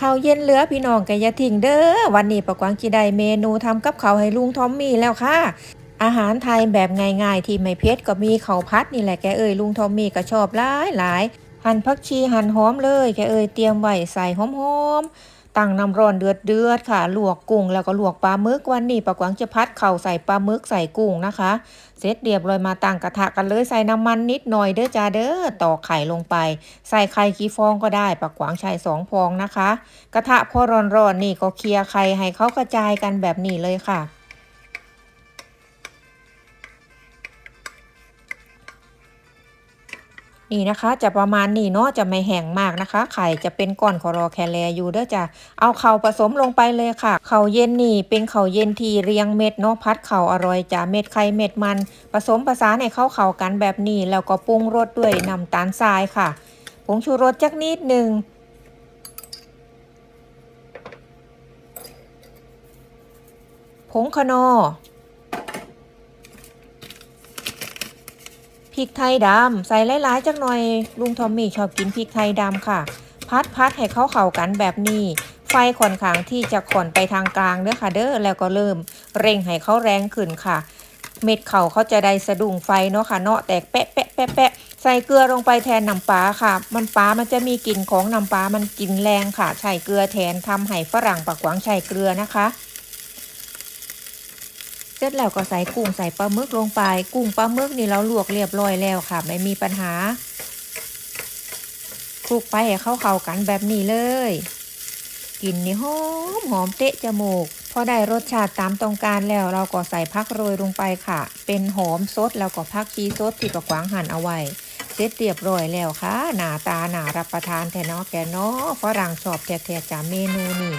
ข้าวเย็นเหลือพี่น้องกะอยาทิ้งเด้อวันนี้ประกวางจีได้เมนูทำกับข้าวให้ลุงทอมมี่แล้วค่ะ อาหารไทยแบบง่ายๆ ที่ไม่เผ็ดก็มีข้าวพัดนี่แหละแกเอ่ยลุงทอมมี่ก็ชอบหลายหลายหั่นผักชีหั่นหอมเลยแกเอ่ยเตรียมไว้ใส่หอมๆ ตั้งน้ำร้อนเดือดเดือดๆค่ะ ลวกกุ้งแล้วก็ลวกปลาหมึกวันนี้ปลากวางจะพัดเข่าใส่ปลาหมึกใส่กุ้งนะคะ เสร็จเรียบร้อยมาตั้งกระทะกันเลยใส่น้ำมันนิดหน่อยเด้อจ้าเด้อตอกไข่ลงไป ใส่ไข่กี่ฟองก็ได้ปากวางใช้สองฟองนะคะ กระทะพอร้อนๆนี่ก็เคลียร์ไข่ให้เขากระจายกันแบบนี้เลยค่ะ นี่นะคะ จะประมาณนี้เนาะจะไม่แห้งมากนะคะ ไข่จะเป็นก้อนคอรอแคลอยู่เด้อจ้ะเอาเข่าผสมลงไปเลยค่ะ เข่าเย็นนี่เป็นเข่าเย็นที่เรียงเม็ดเนาะพัดเข่าอร่อยจ้ะเม็ดไข่เม็ดมัน ผสมผสานให้เข้าเข่ากันแบบนี้แล้วก็ปรุงรสด้วยน้ำตาลทรายค่ะผงชูรสจักนิดหนึ่งผงคะนอ พริกไทยดำใส่หลายๆจักหน่อย ลุงทอมมี่ชอบกินพริกไทยดำค่ะ พัดพัดให้เข้าเข้ากันแบบนี้ ไฟค่อนข้างที่จะข่อนไปทางกลางเด้อค่ะเด้อแล้วก็เริ่ม เร่งให้เขาแรงขึ้นค่ะ เม็ดเข่าเขาจะได้สะดุ้งไฟเนาะค่ะเนาะแตกแปะแปะแปะแปะใส่เกลือลงไปแทนน้ำปลาค่ะ มันปลามันจะมีกลิ่นของน้ำปลามันกลิ่นแรงค่ะใช้เกลือแทนทำให้ฝรั่งปักหวังใช้เกลือนะคะ เสร็จแล้วก็ใส่กุ้งใส่ปลาหมึกลงไป กุ้งปลาหมึกนี่เราลวกเรียบร้อยแล้วค่ะ ไม่มีปัญหาคลุกไปให้เข้าเข้ากันแบบนี้เลยกลิ่นนี่หอมหอมเตะจมูก พอได้รสชาติตามต้องการแล้วเราก็ใส่พักโรยลงไปค่ะ เป็นหอมสดแล้วก็พักชีสดที่ประกวางหั่นเอาไว้ เสร็จเรียบร้อยแล้วค่ะ หน้าตาหนารับประทานแท้เนาะแกเนาะฝรั่งชอบแท้ๆจากเมนูนี่